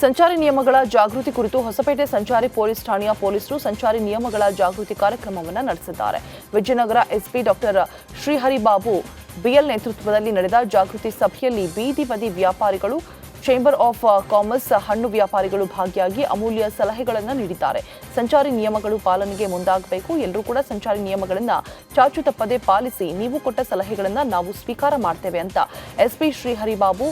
ಸಂಚಾರಿ ನಿಯಮಗಳ ಜಾಗೃತಿ ಕುರಿತು ಹೊಸಪೇಟೆ ಸಂಚಾರಿ ಪೊಲೀಸ್ ಠಾಣೆಯ ಪೊಲೀಸರು ಸಂಚಾರಿ ನಿಯಮಗಳ ಜಾಗೃತಿ ಕಾರ್ಯಕ್ರಮವನ್ನು ನಡೆಸಿದ್ದಾರೆ. Vijayanagara SP doctor Shriharibabu BL ನೇತೃತ್ವದಲ್ಲಿ ನಡೆದ ಜಾಗೃತಿ ಸಭೆಯಲ್ಲಿ ಬೀದಿ ಬದಿ ವ್ಯಾಪಾರಿಗಳು ಚೇಂಬರ್ ಆಫ್ ಕಾಮರ್ಸ್ ಹಣ್ಣು ವ್ಯಾಪಾರಿಗಳು ಭಾಗಿಯಾಗಿ ಅಮೂಲ್ಯ ಸಲಹೆಗಳನ್ನು ನೀಡಿದ್ದಾರೆ. ಸಂಚಾರಿ ನಿಯಮಗಳು ಪಾಲನೆಗೆ ಮುಂದಾಗಬೇಕು. ಎಲ್ಲರೂ ಕೂಡ ಸಂಚಾರಿ ನಿಯಮಗಳನ್ನು ಚಾಚು ತಪ್ಪದೆ ಪಾಲಿಸಿ, ನೀವು ಕೊಟ್ಟ ಸಲಹೆಗಳನ್ನು ನಾವು ಸ್ವೀಕಾರ ಮಾಡ್ತೇವೆ ಅಂತ ಎಸ್ಪಿ ಶ್ರೀಹರಿಬಾಬು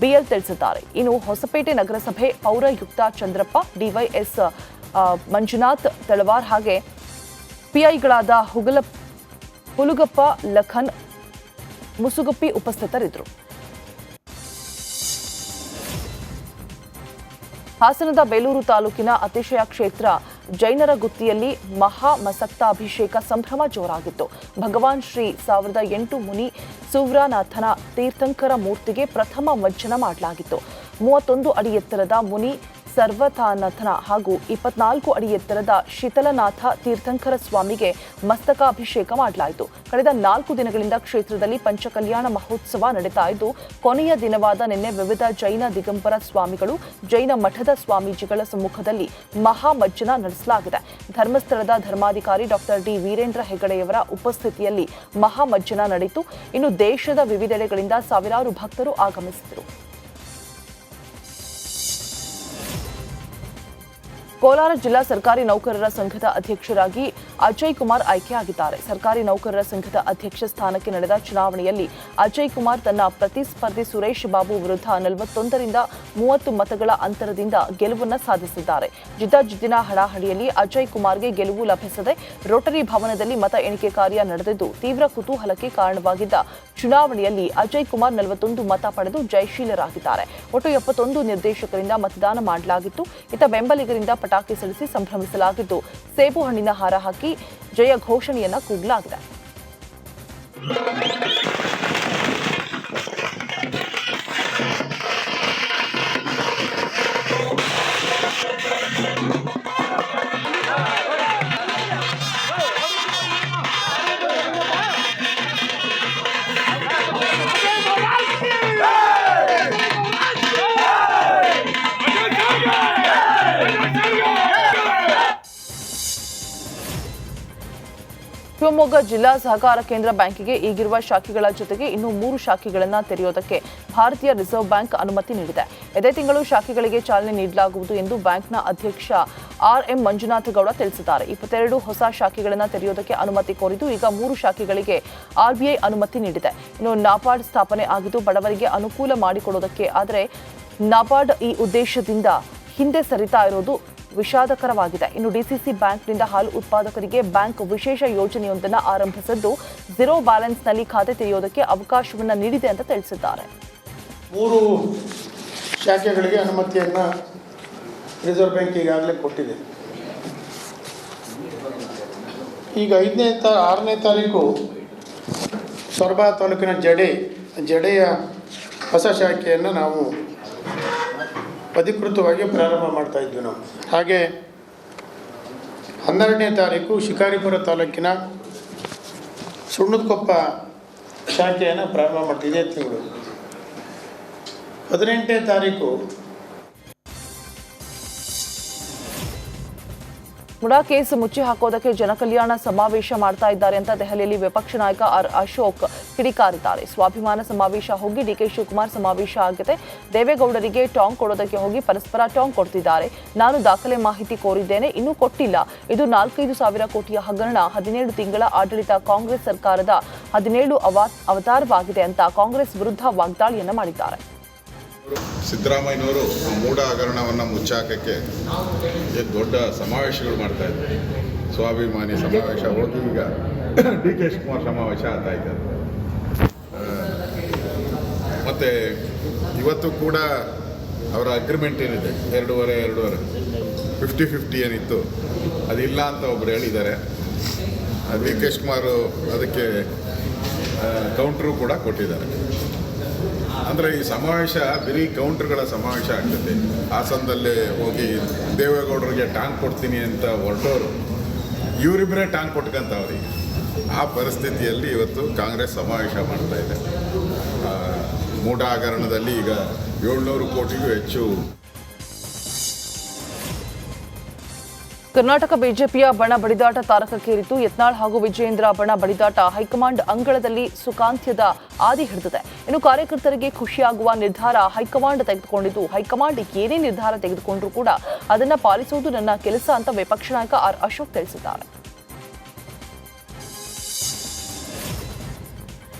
ಬಿಎಲ್ ತಿಳಿಸಿದ್ದಾರೆ. ಇನ್ನು ಹೊಸಪೇಟೆ ನಗರಸಭೆ ಪೌರಾಯುಕ್ತ ಚಂದ್ರಪ್ಪ, ಡಿವೈಎಸ್ ಮಂಜುನಾಥ್ ತಳವಾರ್ ಹಾಗೆ ಪಿಐಗಳಾದ ಹುಗಲ, ಹುಲುಗಪ್ಪ, ಲಖನ್, ಮುಸುಗುಪ್ಪಿ ಉಪಸ್ಥಿತರಿದ್ದರು. ಹಾಸನದ ಬೇಲೂರು ತಾಲೂಕಿನ ಅತಿಶಯ ಕ್ಷೇತ್ರ ಜೈನರ ಗುತ್ತಿಯಲ್ಲಿ ಮಹಾ ಮಸಕ್ತಾಭಿಷೇಕ ಸಂಭ್ರಮ ಜೋರಾಗಿತ್ತು. ಭಗವಾನ್ ಶ್ರೀ ಸಾವಿರದ ಎಂಟು ಮುನಿ ಸುವ್ರಾನಾಥನ ತೀರ್ಥಂಕರ ಮೂರ್ತಿಗೆ ಪ್ರಥಮ ವಂಚನ ಮಾಡಲಾಗಿತ್ತು. ಮೂವತ್ತೊಂದು ಅಡಿ ಎತ್ತರದ ಮುನಿ ಸರ್ವತಾನಾಥನ ಹಾಗೂ ಇಪ್ಪತ್ನಾಲ್ಕು ಅಡಿ ಎತ್ತರದ ಶೀತಲನಾಥ ತೀರ್ಥಂಕರ ಸ್ವಾಮಿಗೆ ಮಸ್ತಕಾಭಿಷೇಕ ಮಾಡಲಾಯಿತು. ಕಳೆದ ನಾಲ್ಕು ದಿನಗಳಿಂದ ಕ್ಷೇತ್ರದಲ್ಲಿ ಪಂಚಕಲ್ಯಾಣ ಮಹೋತ್ಸವ ನಡೀತಾ ಇದ್ದು, ಕೊನೆಯ ದಿನವಾದ ನಿನ್ನೆ ವಿವಿಧ ಜೈನ ದಿಗಂಬರ ಸ್ವಾಮಿಗಳು, ಜೈನ ಮಠದ ಸ್ವಾಮೀಜಿಗಳ ಸಮ್ಮುಖದಲ್ಲಿ ಮಹಾಮಜ್ಜನ ನಡೆಸಲಾಗಿದೆ. ಧರ್ಮಸ್ಥಳದ ಧರ್ಮಾಧಿಕಾರಿ ಡಾಕ್ಟರ್ ಡಿ. ವೀರೇಂದ್ರ ಹೆಗಡೆಯವರ ಉಪಸ್ಥಿತಿಯಲ್ಲಿ ಮಹಾಮಜ್ಜನ ನಡೆಯಿತು. ಇನ್ನು ದೇಶದ ವಿವಿಧೆಡೆಗಳಿಂದ ಸಾವಿರಾರು ಭಕ್ತರು ಆಗಮಿಸಿದರು. ಕೋಲಾರ ಜಿಲ್ಲಾ ಸರ್ಕಾರಿ ನೌಕರರ ಸಂಘದ ಅಧ್ಯಕ್ಷರಾಗಿ ಅಜಯ್ ಕುಮಾರ್ ಆಯ್ಕೆಯಾಗಿದ್ದಾರೆ. ಸರ್ಕಾರಿ ನೌಕರರ ಸಂಘದ ಅಧ್ಯಕ್ಷ ಸ್ಥಾನಕ್ಕೆ ನಡೆದ ಚುನಾವಣೆಯಲ್ಲಿ ಅಜಯ್ ಕುಮಾರ್ ತನ್ನ ಪ್ರತಿಸ್ಪರ್ಧಿ ಸುರೇಶ್ ಬಾಬು ವಿರುದ್ಧ ನಲವತ್ತೊಂದರಿಂದ ಮೂವತ್ತು ಮತಗಳ ಅಂತರದಿಂದ ಗೆಲುವನ್ನು ಸಾಧಿಸಿದ್ದಾರೆ. ಜಿದ್ದಾಜಿದ್ದಿನ ಹಣಾಹಣಿಯಲ್ಲಿ ಅಜಯ್ ಕುಮಾರ್ಗೆ ಗೆಲುವು ಲಭಿಸದೆ ರೋಟರಿ ಭವನದಲ್ಲಿ ಮತ ಎಣಿಕೆ ಕಾರ್ಯ ನಡೆದಿದ್ದು, ತೀವ್ರ ಕುತೂಹಲಕ್ಕೆ ಕಾರಣವಾಗಿದ್ದ ಚುನಾವಣೆಯಲ್ಲಿ ಅಜಯ್ ಕುಮಾರ್ ನಲವತ್ತೊಂದು ಮತ ಪಡೆದು ಜಯಶೀಲರಾಗಿದ್ದಾರೆ. ಒಟ್ಟು ಎಪ್ಪತ್ತೊಂದು ನಿರ್ದೇಶಕರಿಂದ ಮತದಾನ ಮಾಡಲಾಗಿತ್ತು. ಇತ್ತ ಬೆಂಬಲಿಗರಿಂದ ಪಟಾಕಿ ಸಿಡಿಸಿ ಸಂಭ್ರಮಿಸಲಾಗಿದ್ದು ಸೇಬು ಹಣ್ಣಿನ ಹಾರ ಹಾಕಿ ಜಯ ಘೋಷಣೆಯನ್ನ ಕೂಗಲಾಗಿದೆ. ಶಿವಮೊಗ್ಗ ಜಿಲ್ಲಾ ಸಹಕಾರ ಕೇಂದ್ರ ಬ್ಯಾಂಕಿಗೆ ಈಗಿರುವ ಶಾಖೆಗಳ ಜೊತೆಗೆ ಇನ್ನೂ ಮೂರು ಶಾಖೆಗಳನ್ನು ತೆರೆಯೋದಕ್ಕೆ ಭಾರತೀಯ ರಿಸರ್ವ್ ಬ್ಯಾಂಕ್ ಅನುಮತಿ ನೀಡಿದೆ. ಇದೇ ತಿಂಗಳು ಶಾಖೆಗಳಿಗೆ ಚಾಲನೆ ನೀಡಲಾಗುವುದು ಎಂದು ಬ್ಯಾಂಕ್ನ ಅಧ್ಯಕ್ಷ ಆರ್ ಎಂ ಮಂಜುನಾಥ ಗೌಡ ತಿಳಿಸಿದ್ದಾರೆ. ಇಪ್ಪತ್ತೆರಡು ಹೊಸ ಶಾಖೆಗಳನ್ನು ತೆರೆಯೋದಕ್ಕೆ ಅನುಮತಿ ಕೋರಿದ್ದು ಈಗ ಮೂರು ಶಾಖೆಗಳಿಗೆ ಆರ್ಬಿಐ ಅನುಮತಿ ನೀಡಿದೆ. ಇನ್ನು ನಾಬಾರ್ಡ್ ಸ್ಥಾಪನೆ ಆಗಿದ್ದು ಬಡವರಿಗೆ ಅನುಕೂಲ ಮಾಡಿಕೊಡೋದಕ್ಕೆ, ಆದರೆ ನಾಬಾರ್ಡ್ ಈ ಉದ್ದೇಶದಿಂದ ಹಿಂದೆ ಸರಿತಾ ಇರೋದು ವಿಷಾದಕರವಾಗಿದೆ. ಇನ್ನು ಡಿಸಿಸಿ ಬ್ಯಾಂಕ್ನಿಂದ ಹಾಲು ಉತ್ಪಾದಕರಿಗೆ ಬ್ಯಾಂಕ್ ವಿಶೇಷ ಯೋಜನೆಯೊಂದನ್ನು ಆರಂಭಿಸಿದ್ದು, ಝೀರೋ ಬ್ಯಾಲೆನ್ಸ್ನಲ್ಲಿ ಖಾತೆ ತೆರೆಯೋದಕ್ಕೆ ಅವಕಾಶವನ್ನು ನೀಡಿದೆ ಅಂತ ತಿಳಿಸಿದ್ದಾರೆ. ಮೂರು ಶಾಖೆಗಳಿಗೆ ಅನುಮತಿಯನ್ನು ರಿಸರ್ವ್ ಬ್ಯಾಂಕ್ ಈಗಾಗಲೇ ಕೊಟ್ಟಿದೆ. ಈಗ ಐದನೇ ತಾ, ಆರನೇ ತಾರೀಕು ಸೊರಬ ತಾಲೂಕಿನ ಜಡೆ, ಜಡೆಯ ಹೊಸ ಶಾಖೆಯನ್ನು ನಾವು ಅಧಿಕೃತವಾಗಿ ಪ್ರಾರಂಭ ಮಾಡ್ತಾ ಇದ್ವಿ ನಾವು. ಹಾಗೆ ಹನ್ನೆರಡನೇ ತಾರೀಕು ಶಿಕಾರಿಪುರ ತಾಲೂಕಿನ ಸುಣ್ಣದಕೊಪ್ಪ ಶಾಖೆಯನ್ನು ಪ್ರಾರಂಭ ಮಾಡ್ತಿದ್ದೆ ತಿಂಗಳು. ಹದಿನೆಂಟನೇ ತಾರೀಕು ಮುಡಾ ಕೇಸ್ ಮುಚ್ಚಿ ಹಾಕೋದಕ್ಕೆ ಜನಕಲ್ಯಾಣ ಸಮಾವೇಶ ಮಾಡ್ತಾ ಇದ್ದಾರೆ ಅಂತ ದೆಹಲಿಯಲ್ಲಿ ವಿಪಕ್ಷ ನಾಯಕ ಆರ್ ಅಶೋಕ್ ಕಿಡಿಕಾರಿದ್ದಾರೆ. ಸ್ವಾಭಿಮಾನ ಸಮಾವೇಶ ಹೋಗಿ ಡಿಕೆ ಶಿವಕುಮಾರ್ ಸಮಾವೇಶ ಆಗಿದೆ ದೇವೇಗೌಡರಿಗೆ ಟಾಂಗ್ ಕೊಡೋದಕ್ಕೆ ಹೋಗಿ ಪರಸ್ಪರ ಟಾಂಗ್ ಕೊಡ್ತಿದ್ದಾರೆ. ನಾನು ದಾಖಲೆ ಮಾಹಿತಿ ಕೋರಿದ್ದೇನೆ, ಇನ್ನೂ ಕೊಟ್ಟಿಲ್ಲ. ಇದು ನಾಲ್ಕೈದು ಸಾವಿರ ಕೋಟಿಯ ಹಗರಣ. ಹದಿನೇಳು ತಿಂಗಳ ಆಡಳಿತ ಕಾಂಗ್ರೆಸ್ ಸರ್ಕಾರದ ಹದಿನೇಳು ಅವ ಅವತಾರವಾಗಿದೆ ಅಂತ ಕಾಂಗ್ರೆಸ್ ವಿರುದ್ಧ ವಾಗ್ದಾಳಿಯನ್ನು ಮಾಡಿದ್ದಾರೆ. ಸಿದ್ದರಾಮಯ್ಯನವರು ಮೂಢ ಹಗರಣವನ್ನು ಮುಚ್ಚಾಕಕ್ಕೆ ದೊಡ್ಡ ಸಮಾವೇಶಗಳು ಮಾಡ್ತಾ ಇದ್ದಾರೆ ಸ್ವಾಭಿಮಾನಿ ಸಮಾವೇಶ. ಹೋಗಿ ಈಗ ಡಿ ಕೆ ಶಿವಕುಮಾರ್ ಸಮಾವೇಶ ಆಗ್ತಾ ಇದ್ದಾರೆ ಮತ್ತು ಮತ್ತೆ ಇವತ್ತು ಕೂಡ ಅವರ ಅಗ್ರಿಮೆಂಟ್ ಏನಿದೆ? ಎರಡೂವರೆ ಎರಡೂವರೆ. ಫಿಫ್ಟಿ ಫಿಫ್ಟಿ ಏನಿತ್ತು. ಅದಿಲ್ಲ ಅಂತ ಒಬ್ಬರು ಹೇಳಿದ್ದಾರೆ. ಡಿ ಕೆ ಶಿವಕುಮಾರ್ ಅದಕ್ಕೆ ಕೌಂಟ್ರು ಕೂಡ ಕೊಟ್ಟಿದ್ದಾರೆ. ಅಂದರೆ ಈ ಸಮಾವೇಶ ಬರೀ ಕೌಂಟರ್ಗಳ ಸಮಾವೇಶ ಆಗ್ತದೆ. ಹಾಸನದಲ್ಲೇ ಹೋಗಿ ದೇವೇಗೌಡರಿಗೆ ಟ್ಯಾಂಕ್ ಕೊಡ್ತೀನಿ ಅಂತ ಹೊರಟೋರು ಇವರಿಬ್ಬರೇ ಟ್ಯಾಂಕ್ ಕೊಟ್ಕೊಂತವ್ರಿ ಆ ಪರಿಸ್ಥಿತಿಯಲ್ಲಿ ಇವತ್ತು ಕಾಂಗ್ರೆಸ್ ಸಮಾವೇಶ ಮಾಡ್ತಾ ಇದೆ. ಮೂಢ ಹಗರಣದಲ್ಲಿ ಈಗ ಏಳ್ನೂರು ಕೋಟಿಗೂ ಹೆಚ್ಚು ಕರ್ನಾಟಕ ಬಿಜೆಪಿಯ ಬಣ ಬಡಿದಾಟ ತಾರಕಕ್ಕೇರಿತು ಯತ್ನಾಳ್ ಹಾಗೂ ವಿಜಯೇಂದ್ರ ಬಣ ಬಡಿದಾಟ ಹೈಕಮಾಂಡ್ ಅಂಗಳದಲ್ಲಿ ಸುಖಾಂತ್ಯದ ಆದಿ ಹಿಡಿದಿದೆ. ಇನ್ನು ಕಾರ್ಯಕರ್ತರಿಗೆ ಖುಷಿಯಾಗುವ ನಿರ್ಧಾರ ಹೈಕಮಾಂಡ್ ತೆಗೆದುಕೊಂಡಿದ್ದು, ಹೈಕಮಾಂಡ್ ಏನೇ ನಿರ್ಧಾರ ತೆಗೆದುಕೊಂಡ್ರೂ ಕೂಡ ಅದನ್ನು ಪಾಲಿಸುವುದು ನನ್ನ ಕೆಲಸ ಅಂತ ವಿಪಕ್ಷ ನಾಯಕ ಆರ್ ಅಶೋಕ್ ತಿಳಿಸಿದ್ದಾರೆ.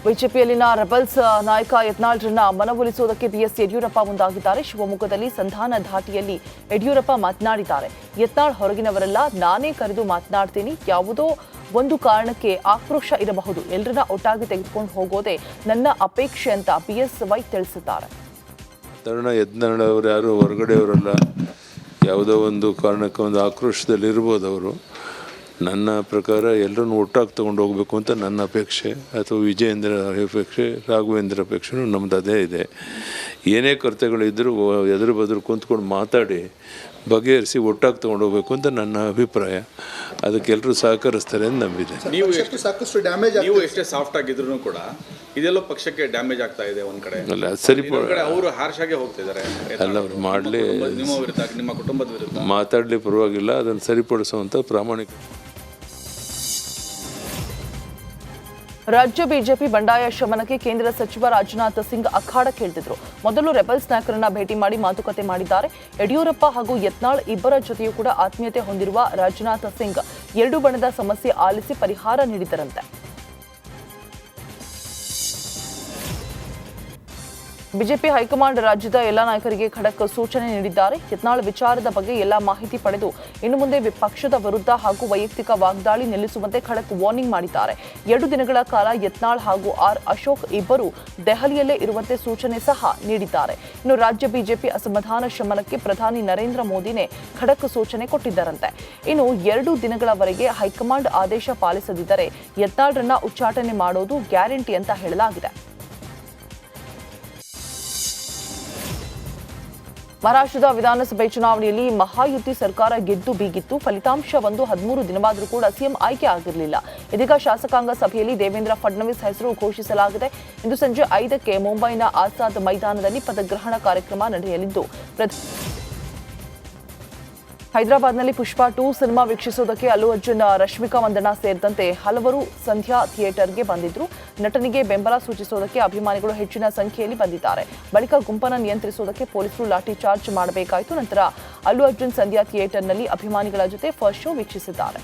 ಬಿಜೆಪಿಯಲ್ಲಿನ ರೆಬಲ್ಸ್ ನಾಯಕ ಯತ್ನಾಳ್ರನ್ನ ಮನವೊಲಿಸುವುದಕ್ಕೆ ಬಿಎಸ್ ಯಡಿಯೂರಪ್ಪ ಮುಂದಾಗಿದ್ದಾರೆ. ಶಿವಮೊಗ್ಗದಲ್ಲಿ ಸಂಧಾನ ಧಾಟಿಯಲ್ಲಿ ಯಡಿಯೂರಪ್ಪ ಮಾತನಾಡಿದ್ದಾರೆ. ಯತ್ನಾಳ್ ಹೊರಗಿನವರೆಲ್ಲ, ನಾನೇ ಕರೆದು ಮಾತನಾಡ್ತೀನಿ. ಯಾವುದೋ ಒಂದು ಕಾರಣಕ್ಕೆ ಆಕ್ರೋಶ ಇರಬಹುದು. ಎಲ್ಲರನ್ನ ಒಟ್ಟಾಗಿ ತೆಗೆದುಕೊಂಡು ಹೋಗೋದೇ ನನ್ನ ಅಪೇಕ್ಷೆ ಅಂತ ಬಿಎಸ್ ವೈ ತಿಳಿಸಿದ್ದಾರೆ. ತರುಣ ಅವರು ಯಾರು ಹೊರಗಡೆಯವರಲ್ಲ, ಯಾವುದೋ ಒಂದು ಕಾರಣಕ್ಕೆ ಒಂದು ಆಕ್ರೋಶದಲ್ಲಿ ಇರ್ಬೋದು ಅವರು. ನನ್ನ ಪ್ರಕಾರ ಎಲ್ಲರನ್ನು ಒಟ್ಟಾಗಿ ತೊಗೊಂಡು ಹೋಗಬೇಕು ಅಂತ ನನ್ನ ಅಪೇಕ್ಷೆ ಅಥವಾ ವಿಜಯೇಂದ್ರ ಅಪೇಕ್ಷೆ ರಾಘವೇಂದ್ರ ಅಪೇಕ್ಷೆನೂ ನಮ್ಮದು ಅದೇ ಇದೆ. ಏನೇ ಕೊರತೆಗಳಿದ್ದರೂ ಎದುರು ಬದುರು ಕುಂತ್ಕೊಂಡು ಮಾತಾಡಿ ಬಗೆಹರಿಸಿ ಒಟ್ಟಾಗಿ ತೊಗೊಂಡು ಹೋಗ್ಬೇಕು ಅಂತ ನನ್ನ ಅಭಿಪ್ರಾಯ. ಅದಕ್ಕೆ ಎಲ್ಲರೂ ಸಹಕರಿಸ್ತಾರೆ ಅಂತ ನಂಬಿದೆ. ನೀವು ಎಷ್ಟು ಸಾಕಷ್ಟು ಡ್ಯಾಮೇಜ್ ನೀವು ಎಷ್ಟೇ ಸಾಫ್ಟ್ ಆಗಿದ್ರು ಕೂಡ ಇದೆಲ್ಲ ಪಕ್ಷಕ್ಕೆ ಡ್ಯಾಮೇಜ್ ಆಗ್ತಾ ಇದೆ ಒಂದು ಕಡೆ. ಅಲ್ಲ ಅದು ಸರಿ ಕಡೆ ಅವರು ಹಾರ್ಶ್ ಆಗಿ ಹೋಗ್ತಿದ್ದಾರೆ. ಅಲ್ಲ ಅವ್ರು ಮಾಡಲಿ ನಿಮ್ಮ ವಿರುದ್ಧ ನಿಮ್ಮ ಕುಟುಂಬದ ವಿರುದ್ಧ. ಮಾತಾಡಲಿ ಪರವಾಗಿಲ್ಲ ಅದನ್ನು ಸರಿಪಡಿಸುವಂಥ ಪ್ರಾಮಾಣಿಕ ರಾಜ್ಯ ಬಿಜೆಪಿ ಬಂಡಾಯ ಶಮನಕ್ಕೆ ಕೇಂದ್ರ ಸಚಿವ ರಾಜನಾಥ್ ಸಿಂಗ್ ಅಖಾಡಕ್ಕಿಳಿದಿದ್ರು ಮೊದಲು ರೆಬಲ್ಸ್ ನಾಯಕರನ್ನ ಭೇಟಿ ಮಾಡಿ ಮಾತುಕತೆ ಮಾಡಿದ್ದಾರೆ. ಯಡಿಯೂರಪ್ಪ ಹಾಗೂ ಯತ್ನಾಳ್ ಇಬ್ಬರ ಜೊತೆಯೂ ಕೂಡ ಆತ್ಮೀಯತೆ ಹೊಂದಿರುವ ರಾಜನಾಥ್ ಸಿಂಗ್ ಎರಡು ಬಣದ ಸಮಸ್ಯೆ ಆಲಿಸಿ ಪರಿಹಾರ ನೀಡಿದರಂತೆ ಬಿಜೆಪಿ ಹೈಕಮಾಂಡ್ ರಾಜ್ಯದ ಎಲ್ಲ ನಾಯಕರಿಗೆ ಖಡಕ್ ಸೂಚನೆ ನೀಡಿದ್ದಾರೆ. ಯತ್ನಾಳ್ ವಿಚಾರದ ಬಗ್ಗೆ ಎಲ್ಲ ಮಾಹಿತಿ ಪಡೆದು ಇನ್ನು ಮುಂದೆ ವಿಪಕ್ಷದ ವಿರುದ್ಧ ಹಾಗೂ ವೈಯಕ್ತಿಕ ವಾಗ್ದಾಳಿ ನಿಲ್ಲಿಸುವಂತೆ ಖಡಕ್ ವಾರ್ನಿಂಗ್ ಮಾಡಿದ್ದಾರೆ. ಎರಡು ದಿನಗಳ ಕಾಲ ಯತ್ನಾಳ್ ಹಾಗೂ ಆರ್ ಅಶೋಕ್ ಇಬ್ಬರು ದೆಹಲಿಯಲ್ಲೇ ಇರುವಂತೆ ಸೂಚನೆ ಸಹ ನೀಡಿದ್ದಾರೆ. ಇನ್ನು ರಾಜ್ಯ ಬಿಜೆಪಿ ಅಸಮಾಧಾನ ಶಮನಕ್ಕೆ ಪ್ರಧಾನಿ ನರೇಂದ್ರ ಮೋದಿನೇ ಖಡಕ್ ಸೂಚನೆ ಕೊಟ್ಟಿದ್ದರಂತೆ. ಇನ್ನು ಎರಡು ದಿನಗಳವರೆಗೆ ಹೈಕಮಾಂಡ್ ಆದೇಶ ಪಾಲಿಸದಿದ್ದರೆ ಯತ್ನಾಳ್ರನ್ನ ಉಚ್ಚಾಟನೆ ಮಾಡೋದು ಗ್ಯಾರಂಟಿ ಅಂತ ಹೇಳಲಾಗಿದೆ. ಮಹಾರಾಷ್ಟ್ರದ ವಿಧಾನಸಭೆ ಚುನಾವಣೆಯಲ್ಲಿ ಮಹಾಯುತಿ ಸರ್ಕಾರ ಗೆದ್ದು ಬೀಗಿತ್ತು. ಫಲಿತಾಂಶ ಒಂದು ಹದಿಮೂರು ದಿನವಾದರೂ ಕೂಡ ಸಿಎಂ ಆಯ್ಕೆ ಆಗಿರಲಿಲ್ಲ. ಇದೀಗ ಶಾಸಕಾಂಗ ಸಭೆಯಲ್ಲಿ ದೇವೇಂದ್ರ ಫಡ್ನವೀಸ್ ಹೆಸರು ಘೋಷಿಸಲಾಗಿದೆ. ಇಂದು ಸಂಜೆ ಐದಕ್ಕೆ ಮುಂಬೈನ ಆಜಾದ್ ಮೈದಾನದಲ್ಲಿ ಪದಗ್ರಹಣ ಕಾರ್ಯಕ್ರಮ ನಡೆಯಲಿದ್ದು ಹೈದರಾಬಾದ್ನಲ್ಲಿ ಪುಷ್ಪ ಟೂ ಸಿನಿಮಾ ವೀಕ್ಷಿಸುವುದಕ್ಕೆ ಅಲ್ಲು ಅರ್ಜುನ್, ರಶ್ಮಿಕಾ ವಂದನಾ ಸೇರಿದಂತೆ ಹಲವರು ಸಂಧ್ಯಾ ಥಿಯೇಟರ್ಗೆ ಬಂದಿದ್ರು. ನಟನಿಗೆ ಬೆಂಬಲ ಸೂಚಿಸುವುದಕ್ಕೆ ಅಭಿಮಾನಿಗಳು ಹೆಚ್ಚಿನ ಸಂಖ್ಯೆಯಲ್ಲಿ ಬಂದಿದ್ದಾರೆ. ಬಳಿಕ ಗುಂಪನ್ನು ನಿಯಂತ್ರಿಸುವುದಕ್ಕೆ ಪೊಲೀಸರು ಲಾಠಿ ಚಾರ್ಜ್ ಮಾಡಬೇಕಾಯಿತು. ನಂತರ ಅಲ್ಲು ಅರ್ಜುನ್ ಸಂಧ್ಯಾ ಥಿಯೇಟರ್ನಲ್ಲಿ ಅಭಿಮಾನಿಗಳ ಜೊತೆ ಫಸ್ಟ್ ಶೋ ವೀಕ್ಷಿಸಿದ್ದಾರೆ.